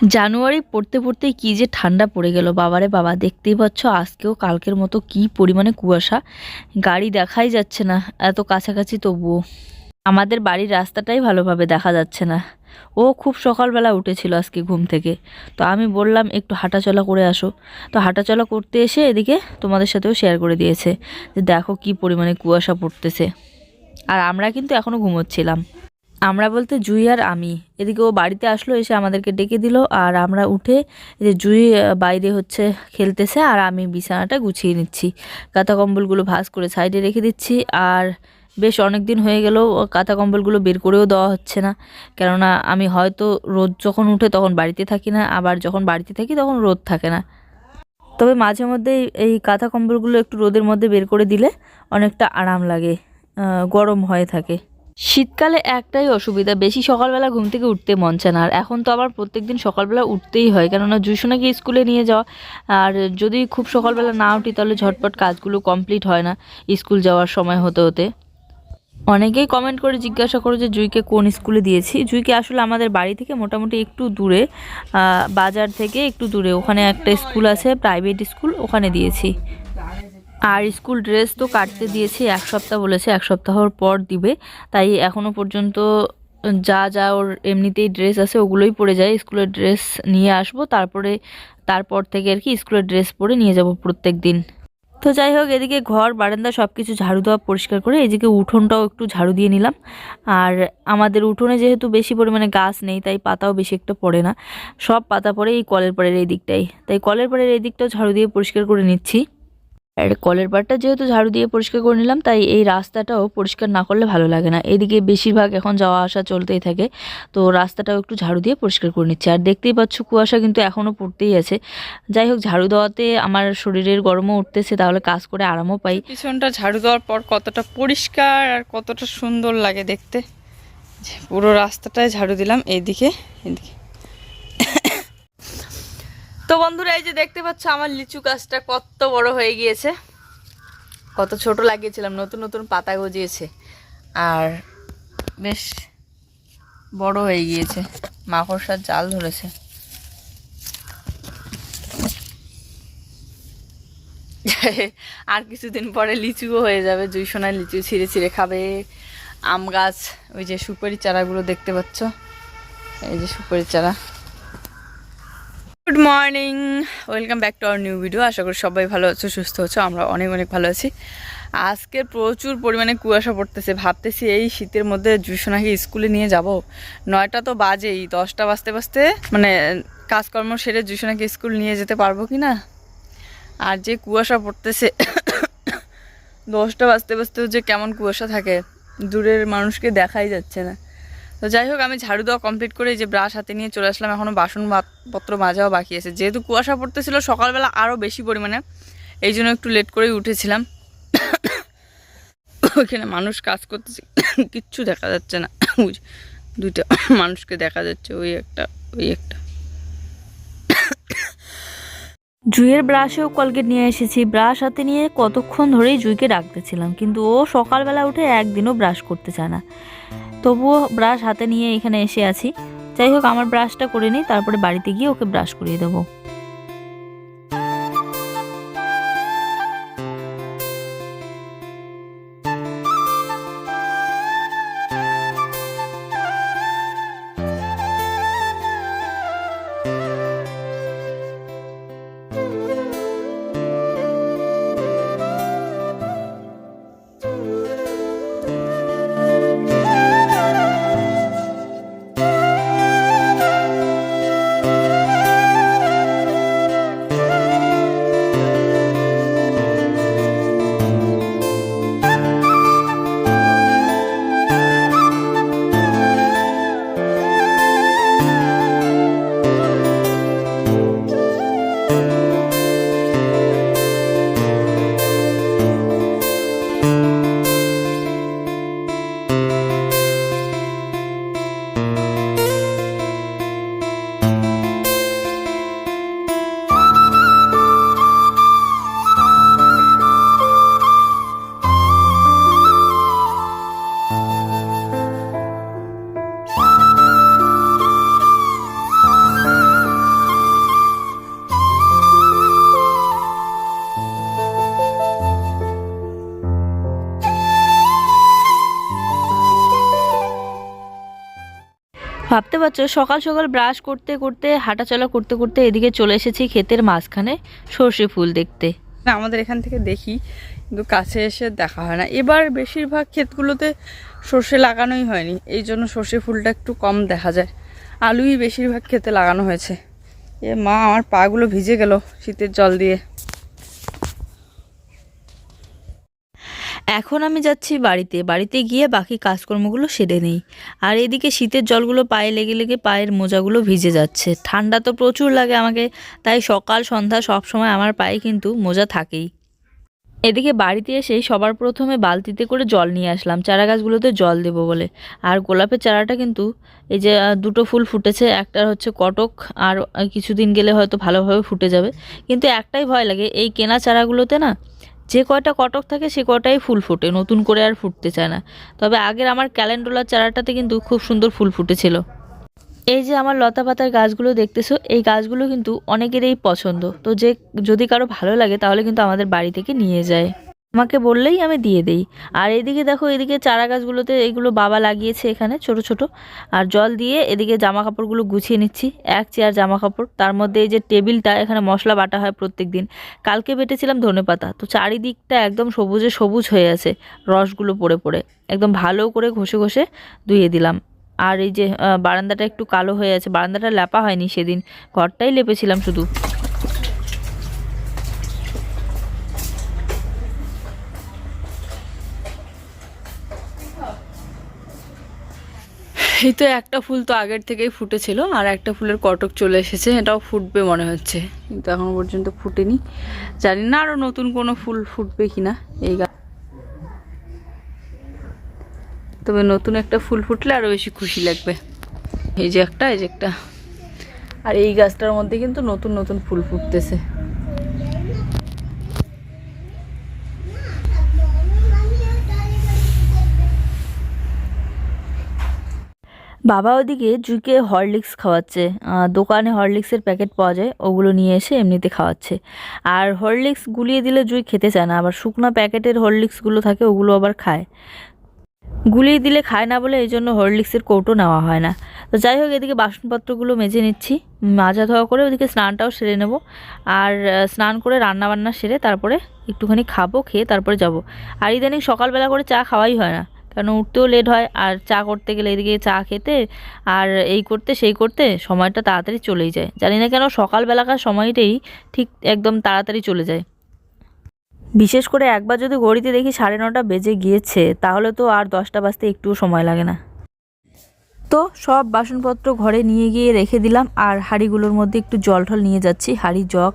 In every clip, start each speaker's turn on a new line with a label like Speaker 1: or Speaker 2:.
Speaker 1: জানুয়ারি পড়তে পড়তেই কী যে ঠান্ডা পড়ে গেল। বাবারে বাবা, দেখতেই পাচ্ছ আজকেও কালকের মতো কী পরিমাণে কুয়াশা। গাড়ি দেখাই যাচ্ছে না, এত কাছাকাছি তবুও। আমাদের বাড়ির রাস্তাটাই ভালোভাবে দেখা যাচ্ছে না। ও খুব সকালবেলা উঠেছিল আজকে ঘুম থেকে। তো আমি বললাম, একটু হাঁটাচলা করে আসো। তো হাঁটাচলা করতে এসে এদিকে তোমাদের সাথেও শেয়ার করে দিয়েছে যে, দেখো কী পরিমাণে কুয়াশা পড়তেছে। আর আমরা কিন্তু এখনও ঘুমোচ্ছিলাম। আমরা বলতে জুই আর আমি। এদিকে ও বাড়িতে আসলো, এসে আমাদেরকে ডেকে দিল, আর আমরা উঠে যে জুই বাইরে হচ্ছে খেলতেছে, আর আমি বিছানাটা গুছিয়ে নিচ্ছি। কাঁথা কম্বলগুলো ভাঁজ করে সাইডে রেখে দিচ্ছি, আর বেশ অনেক দিন হয়ে গেলেও ও কাঁথা কম্বলগুলো বের করেও দেওয়া হচ্ছে না। কেননা আমি হয়তো রোদ যখন উঠে তখন বাড়িতে থাকি না, আবার যখন বাড়িতে থাকি তখন রোদ থাকে না। তবে মাঝে মধ্যে এই কাঁথা কম্বলগুলো একটু রোদের মধ্যে বের করে দিলে অনেকটা আরাম লাগে গরম হয়ে থাকে। শীতকালে একটাই অসুবিধা, বেশি সকালবেলা ঘুম থেকে উঠতে মন চায় না। আর এখন তো আবার প্রত্যেক দিন সকালবেলা উঠতেই হয়, কেননা জুসোনাকে স্কুলে নিয়ে যাওয়া, আর যদি খুব সকালবেলা না উঠি তাহলে ঝটপট কাজগুলো কমপ্লিট হয় না, স্কুল যাওয়ার সময় হতে হতে। অনেকেই কমেন্ট করে, জিজ্ঞাসা করো যে, জুইকে কোন স্কুলে দিয়েছি? জুইকে আসলে আমাদের বাড়ি থেকে মোটামুটি একটু দূরে বাজার থেকে একটু দূরে। ওখানে একটা স্কুল আছে প্রাইভেট স্কুল, ওখানে দিয়েছি। আর স্কুল ড্রেস তো কাটতে দিয়েছি, এক সপ্তাহ বলেছে, এক সপ্তাহর পর দিবে। তাই এখনও পর্যন্ত যা যা ওর এমনিতেই ড্রেস আছে ওগুলোই পরে যায়। স্কুলের ড্রেস নিয়ে আসব, তারপরে, তারপর থেকে আর কি স্কুলের ড্রেস পরে নিয়ে যাব প্রত্যেক দিন। তো যাই হোক, এদিকে ঘর, বারান্দা সব কিছু ঝাড়ু দেওয়া পরিষ্কার করে এদিকে উঠোনটাও একটু ঝাড়ু দিয়ে নিলাম। আর আমাদের উঠোনে যেহেতু বেশি পরিমাণে গাছ নেই, তাই পাতাও বেশি একটা পড়ে না। সব পাতা পড়ে এই কলের পাড়ের এই দিকটাই। তাই কলের পাড়ের এই দিকটাও ঝাড়ু দিয়ে পরিষ্কার করে নিচ্ছি। আর কলের পাড়টা যেহেতু ঝাড়ু দিয়ে পরিষ্কার করে নিলাম, তাই এই রাস্তাটাও পরিষ্কার না করলে ভালো লাগে না। এদিকে বেশিরভাগ এখন যাওয়া আসা চলতেই থাকে, তো রাস্তাটাও একটু ঝাড়ু দিয়ে পরিষ্কার করে নিচ্ছি। আর দেখতেই পাচ্ছ কুয়াশা কিন্তু এখনও পড়তেই আছে। যাই হোক, ঝাড়ু দেওয়াতে আমার শরীরের গরমও উঠতেছে, তাহলে কাজ করে আরামও পাই।
Speaker 2: পিছনটা ঝাড়ু দেওয়ার পর কতটা পরিষ্কার আর কতটা সুন্দর লাগে দেখতে। পুরো রাস্তাটায় ঝাড়ু দিলাম, এইদিকে এদিকে তো বন্ধুরা, এই যে দেখতে পাচ্ছ আমার লিচু গাছটা কত বড় হয়ে গিয়েছে। কত ছোট লাগিয়েছিলাম, নতুন নতুন পাতা গজিয়েছে। আর বেশ বড় হয়ে গিয়েছে, মাকড়সার জাল ধরেছে। আর কিছুদিন পরে লিচুও হয়ে যাবে দুই সোনায় লিচু ছিঁড়ে ছিঁড়ে খাবে। আম গাছ, ওই যে সুপারি চারাগুলো দেখতে পাচ্ছ, এই যে সুপারি চারা। Morning, welcome back to our new video. আশা করি সবাই ভালো আছো, সুস্থ আছো, আমরা অনেক অনেক ভালো আছি। আজকে প্রচুর পরিমাণে কুয়াশা পড়তেছে, ভাবতেছি এই শীতের মধ্যে জুসোনাকে স্কুলে নিয়ে যাব। নয়টা তো বাজেই, দশটা বাজতে বাজতে মানে কাজকর্ম সেরে জুসোনাকে স্কুল নিয়ে যেতে পারব কি না আর যে কুয়াশা পড়তেছে, দশটা বাজতে বাজতেও যে কেমন কুয়াশা থাকে, দূরের মানুষকে দেখাই যাচ্ছে না। তো যাই হোক, আমি ঝাড়ু দেওয়া কমপ্লিট করে যে ব্রাশ হাতে নিয়ে চলে আসলাম। এখনও বাসন পত্র মাজাও বাকি আছে। যেহেতু কুয়াশা পড়তেছিল, সকালবেলা আরও বেশি পরিমাণে। এই জন্য একটু লেট করেই উঠেছিলাম। ওইখানে মানুষ কাজ করতেছে। কিচ্ছু দেখা যাচ্ছে না। যে দুইটা মানুষকে দেখা যাচ্ছে, ওই একটা ওই একটা।
Speaker 1: জুইয়ের ব্রাশেও কলগেট নিয়ে এসেছি। ব্রাশ হাতে নিয়ে কতক্ষণ ধরেই জুইকে ডাকতেছিলাম কিন্তু ও সকালবেলা উঠে একদিনও ব্রাশ করতে চায় না। তবুও ব্রাশ হাতে নিয়ে এখানে এসে আছি। যাই হোক, আমার ব্রাশটা করে নিই, তারপরে বাড়িতে গিয়ে ওকে ব্রাশ করিয়ে দেবো। ভাবতে পারছ, সকাল সকাল ব্রাশ করতে করতে, হাঁটাচলা করতে করতে এদিকে চলে এসেছি ক্ষেতের মাঝখানে সর্ষে ফুল দেখতে।
Speaker 2: আমাদের এখান থেকে দেখি, কিন্তু কাছে এসে দেখা হয় না। এবার বেশিরভাগ ক্ষেতগুলোতে সর্ষে লাগানোই হয়নি, এই জন্য সর্ষে ফুলটা একটু কম দেখা যায়। আলুই বেশিরভাগ ক্ষেতে লাগানো হয়েছে। এ মা, আমার পাগুলো ভিজে গেল শীতের জল দিয়ে।
Speaker 1: এখন আমি যাচ্ছি বাড়িতে। বাড়িতে গিয়ে বাকি কাজকর্মগুলো সেরে নেই। আর এদিকে শীতের জলগুলো পায়ে লেগে লেগে পায়ের মোজাগুলো ভিজে যাচ্ছে। ঠান্ডা তো প্রচুর লাগে আমাকে, তাই সকাল, সন্ধ্যা সব সময় আমার পায়ে কিন্তু মোজা থাকেই। এদিকে বাড়িতে এসেই সবার প্রথমে বালতিতে করে জল নিয়ে আসলাম। চারা গাছগুলোতে জল দেবো বলে। আর গোলাপের চারাটা কিন্তু এই যে দুটো ফুল ফুটেছে একটা হচ্ছে কটক, আর কিছুদিন গেলে হয়তো ভালোভাবে ফুটে যাবে। কিন্তু একটাই ভয় লাগে, এই কেনা চারাগুলোতে না যে কয়টা কটক থাকে সে কয়টাই ফুল ফোটে, নতুন করে আর ফুটতে চায় না। তবে আগের আমার ক্যালেন্ডোলার চারাটাতে কিন্তু খুব সুন্দর ফুল ফুটেছিল। এই যে আমার লতা পাতার গাছগুলো দেখতেছো, এই গাছগুলো কিন্তু অনেকেরই পছন্দ। তো যে, যদি কারও ভালো লাগে তাহলে কিন্তু আমাদের বাড়ি থেকে নিয়ে যায়। আমাকে বললেই আমি দিয়ে দেই। আর এদিকে দেখো, এদিকে চারা গাছগুলোতে এগুলো বাবা লাগিয়েছে এখানে ছোট ছোট। আর জল দিয়ে এদিকে জামা কাপড়গুলো গুছিয়ে নিচ্ছি, এক চেয়ার জামা কাপড় তার মধ্যে এই যে টেবিলটা, এখানে মশলা বাটা হয় প্রত্যেক দিন কালকে বেটেছিলাম ধনেপাতা তো চারিদিকটা একদম সবুজে সবুজ হয়ে আছে, রসগুলো পড়ে পড়ে। একদম ভালো করে ঘষে ঘষে ধুয়ে দিলাম। আর এই যে বারান্দাটা একটু কালো হয়ে আছে, বারান্দাটা লেপা হয়নি সেদিন, ঘরটাই লেপেছিলাম শুধু।
Speaker 2: এই তো একটা ফুল তো আগের থেকেই ফুটেছিল আর একটা ফুলের কটক চলে এসেছে, এটাও ফুটবে মনে হচ্ছে। কিন্তু এখনও পর্যন্ত ফুটেনি। জানি না আরও নতুন কোনো ফুল ফুটবে কিনা এই গাছ তবে নতুন একটা ফুল ফুটলে আরও বেশি খুশি লাগবে। এই যে একটা, এই যে একটা। আর এই গাছটার মধ্যে কিন্তু নতুন নতুন ফুল ফুটতেছে।
Speaker 1: বাবা ওদিকে জুইকে হরলিক্স খাওয়াচ্ছে। দোকানে হরলিক্সের প্যাকেট পাওয়া যায়, ওগুলো নিয়ে এসে এমনিতে খাওয়াচ্ছে। আর হরলিক্স গুলিয়ে দিলে জুই খেতে চায় না, আবার শুকনো প্যাকেটের হরলিক্সগুলো থাকে, ওগুলো আবার খায়। গুলিয়ে দিলে খায় না বলে এই জন্য হরলিক্সের কৌটো নেওয়া হয় না। তো যাই হোক, এদিকে বাসনপত্রগুলো মেজে নিচ্ছি। মাজা ধোয়া করে ওদিকে স্নানটাও সেরে নেব। আর স্নান করে রান্না বান্না সেরে তারপরে একটুখানি খাব, খেয়ে তারপরে যাব। আর ইদানিং সকালবেলা করে চা খাওয়াই হয় না। কারণ উঠতেও লেট হয় আর চা করতে গেলে এদিকে চা খেতে আর এই করতে সেই করতে সময়টা তাড়াতাড়ি চলেই যায়। জানি না কেন সকালবেলাকার সময়টাই ঠিক একদম তাড়াতাড়ি চলে যায়। বিশেষ করে একবার যদি ঘড়িতে দেখি সাড়ে নটা বেজে গিয়েছে, তাহলে তো আর দশটা বাজতে একটুও সময় লাগে না। তো সব বাসনপত্র ঘরে নিয়ে গিয়ে রেখে দিলাম আর হাঁড়িগুলোর মধ্যে একটু জল ঠল নিয়ে যাচ্ছি হাঁড়ি জগ।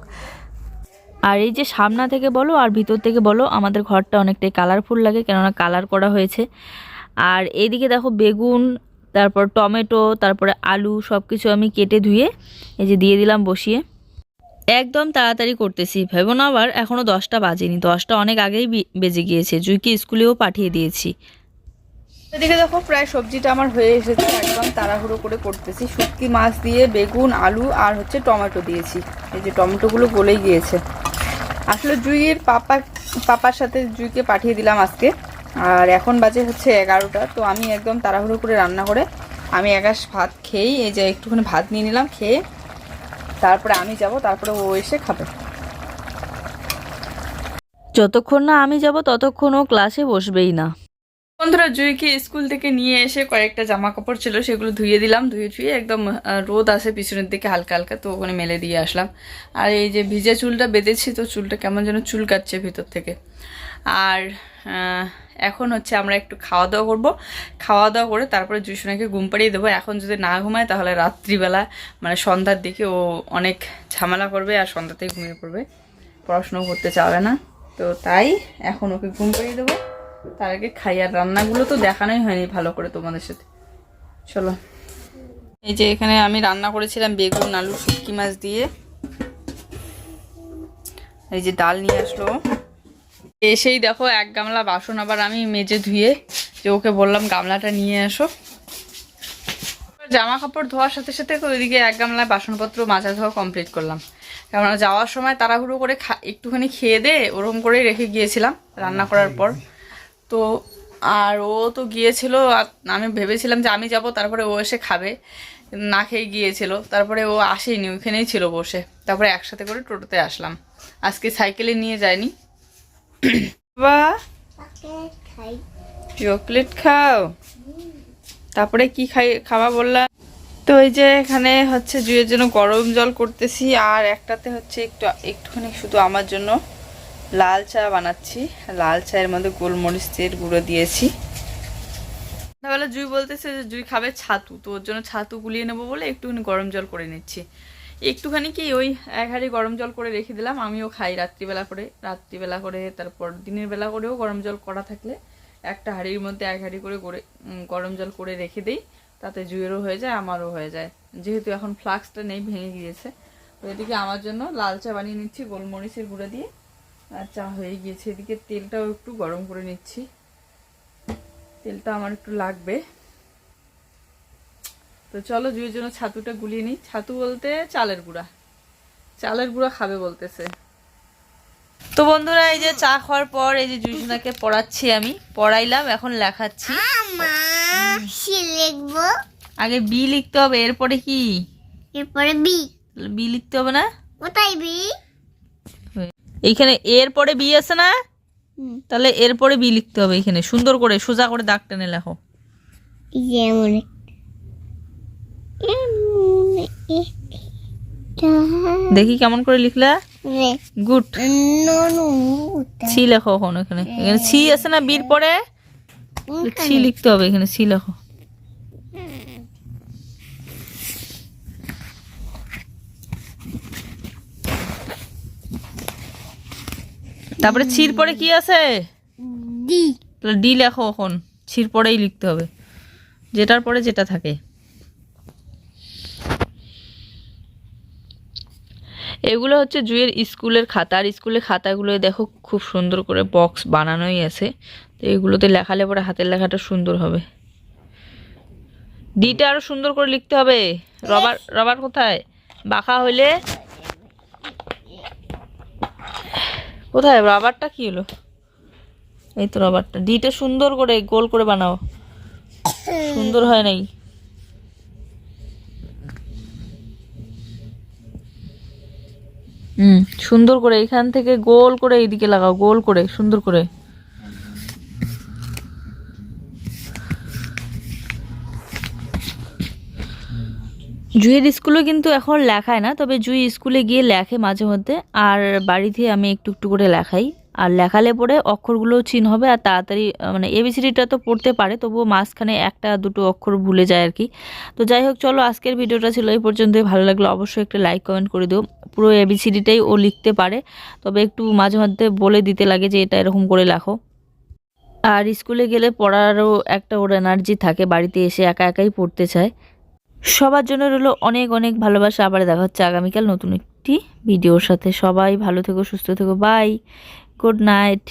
Speaker 1: আর এই যে সামনা থেকে বলো আর ভিতর থেকে বলো, আমাদের ঘরটা অনেকটাই কালারফুল লাগে, কেননা কালার করা হয়েছে। আর এইদিকে দেখো বেগুন, তারপর টমেটো, তারপরে আলু সব কিছু আমি কেটে ধুয়ে এই যে দিয়ে দিলাম বসিয়ে। একদম তাড়াতাড়ি করতেছি। ভেবো না আবার এখনও দশটা বাজেনি। দশটা অনেক আগেই বেজে গিয়েছে। জুইকে স্কুলেও পাঠিয়ে দিয়েছি।
Speaker 2: এদিকে দেখো প্রায় সবজিটা আমার হয়ে এসেছে। একদম তাড়াহুড়ো করে করতেছি। শুটকি মাছ দিয়ে বেগুন, আলু আর হচ্ছে টমেটো দিয়েছি। এই যে টমেটোগুলো গলেই গিয়েছে। আসলে জুইয়ের পাপা, পাপার সাথে জুইকে পাঠিয়ে দিলাম আজকে। আর এখন বাজে হচ্ছে এগারোটা, তো আমি একদম তাড়াহুড়ো করে রান্না করে আমি একাশ ভাত খেয়েই, এই যে একটুখানি ভাত নিয়ে নিলাম, খেয়ে তারপরে আমি যাব, তারপরে ও এসে খাবে।
Speaker 1: যতক্ষণ না আমি যাব, ততক্ষণ ও ক্লাসে বসবেই না।
Speaker 2: বন্ধুরা, জুইকে স্কুল থেকে নিয়ে এসে কয়েকটা জামা কাপড় ছিল, সেগুলো ধুয়ে দিলাম, ধুয়ে ধুয়ে একদম রোদ আসে পিছনের দিকে, হালকা হালকা তো ওখানে মেলে দিয়ে আসলাম। আর এই যে ভিজে চুলটা বেঁধেছি, তো চুলটা কেমন যেন চুল কাটছে ভিতর থেকে। আর এখন হচ্ছে আমরা একটু খাওয়া দাওয়া করব। খাওয়া দাওয়া করে তারপরে জুসোনাকে ঘুম পাড়িয়ে দেবো। এখন যদি না ঘুমায়, তাহলে রাত্রিবেলা মানে সন্ধ্যার দিকে ও অনেক ঝামেলা করবে আর সন্ধ্যাতেই ঘুমিয়ে পড়বে। পড়াশুনো করতে চাবে না। তো তাই, এখন ওকে ঘুম পাড়িয়ে দেবো। তার আগে খাই, আর রান্নাগুলো তো দেখানোই হয়নি ভালো করে তোমাদের সাথে। চলো। এই যে এখানে আমি রান্না করেছিলাম বেগুন, আলু, শুটকি মাছ দিয়ে। এই যে ডাল নিয়ে আসলো। এসেই দেখো এক গামলা বাসন আবার আমি মেজে ধুয়ে যে ওকে বললাম গামলাটা নিয়ে আসো। জামা কাপড় ধোয়ার সাথে সাথে ওইদিকে এক গামলায় বাসনপত্র মাজা ধোয়া কমপ্লিট করলাম। কারণ যাওয়ার সময় তাড়াহুড়ো করে খা একটুখানি খেয়ে দে ওরকম করেই রেখে গিয়েছিলাম রান্না করার পর। তো আর ও তো গিয়েছিল আমি ভেবেছিলাম যে আমি যাব, তারপরে ও এসে খাবে। না খেয়ে গিয়েছিল, তারপরে ও আসেনি ওইখানেই ছিল বসে। তারপরে একসাথে করে টোটোতে আসলাম। আজকে সাইকেলে নিয়ে যায়নি। বা চকলেট খাও। তারপরে কি খাই, খাওয়া বললাম তো এই যে এখানে হচ্ছে জুয়ের জন্য গরম জল করতেছি, আর একটাতে হচ্ছে একটু, একটুখানি শুধু আমার জন্য। লাল চা বানাচ্ছি। লাল চায়ের মধ্যে গোলমরিচের গুঁড়ো দিয়েছি। সন্ধ্যাবেলা জুই বলতেছে যে, জুই খাবে ছাতু, তো ওর জন্য ছাতু গুলিয়ে নেব বলে একটুখানি গরম জল করে নিচ্ছি। একটুখানি কি ওই এক হাঁড়ি গরম জল করে রেখে দিলাম, আমিও খাই রাত্রিবেলা করে। রাত্রিবেলা করে, তারপর দিনের বেলা করেও গরম জল করা থাকলে একটা হাঁড়ির মধ্যে এক হাঁড়ি করে করে গরম জল করে রেখে দিই, তাতে জুয়েরও হয়ে যায়, আমারও হয়ে যায়। যেহেতু এখন ফ্লাক্সটা নেই, ভেঙে গিয়েছে। তো এদিকে আমার জন্য লাল চা বানিয়ে নিচ্ছি, গোলমরিচের গুঁড়ো দিয়ে। আর চা হয়ে গিয়েছে। এদিকে তেলটাও একটু গরম করে নিচ্ছি। তেলটা আমার একটু লাগবে। তো চলো জুয়ের জন্য ছাতুটা গুলিয়ে নিই। ছাতু বলতে চালের গুঁড়া। চালের গুঁড়া খাবে বলতেছে। তো বন্ধুরা এই যে চা খাওয়ার পর এই যে জুইসোনাকে পড়াচ্ছি আমি। পড়াইলাম এখন লেখাচ্ছি।
Speaker 3: লিখব।
Speaker 1: আগে বি লিখতে হবে এরপরে কি?
Speaker 3: এরপরে বি।
Speaker 1: বি লিখতে হবে না?
Speaker 3: কোথায় বি?
Speaker 1: এইখানে এর পরে বি আছে না? তাহলে এরপরে বি লিখতে হবে এখানে। সুন্দর করে সোজা করে দাগ টেনে লেখো। দেখি কেমন করে লিখলা? গুড। ছি লেখো এখন এখানে। এখানে ছি আছে না বির পরে? ছি লিখতে হবে এখানে ছি লেখো। তারপরে ছির পরে কি আছে?
Speaker 3: ডি।
Speaker 1: তাহলে ডি লেখো এখন। ছির পরেই লিখতে হবে। যেটার পরে যেটা থাকে। এগুলো হচ্ছে জুয়ের স্কুলের খাতা। আর স্কুলের খাতাগুলো দেখো খুব সুন্দর করে বক্স বানানোই আছে। তো এগুলোতে লেখালে পরে হাতের লেখাটা সুন্দর হবে। ডিটা আরও সুন্দর করে লিখতে হবে। রবার রবার কোথায়? বাঁকা হইলে কোথায়? রাবারটা কি হলো? এই তো রাবারটা ডিটা সুন্দর করে গোল করে বানাও। সুন্দর হয় নাই। হুম, সুন্দর করে এখান থেকে গোল করে এইদিকে লাগাও, গোল করে, সুন্দর করে। জুইয়ের স্কুলে কিন্তু এখন লেখায় না, তবে জুই স্কুলে গিয়ে লেখে মাঝে মধ্যে। আর বাড়িতে আমি একটু একটু করে লেখাই। আর লেখালে পরে অক্ষরগুলো চিন হবে আর তাড়াতাড়ি মানে এবিসিডিটা তো পড়তে পারে, তবুও মাঝখানে একটা দুটো অক্ষর ভুলে যায় আর কি। তো যাই হোক, চলো আজকের ভিডিওটা ছিল এই পর্যন্তই। ভালো লাগল অবশ্যই একটা লাইক, কমেন্ট করে দিও। পুরো এবিসিডিটাই ও লিখতে পারে, তবে একটু মাঝে মধ্যে বলে দিতে লাগে যে এটা এরকম করে লেখো। আর স্কুলে গেলে পড়ারও একটা ওর এনার্জি থাকে, বাড়িতে এসে একা একাই পড়তে চায়। সবার জন্য রইল অনেক অনেক ভালোবাসা। আবার দেখা হচ্ছে আগামীকাল নতুন একটি ভিডিওর সাথে। সবাই ভালো থেকো, সুস্থ থেকো। Bye good night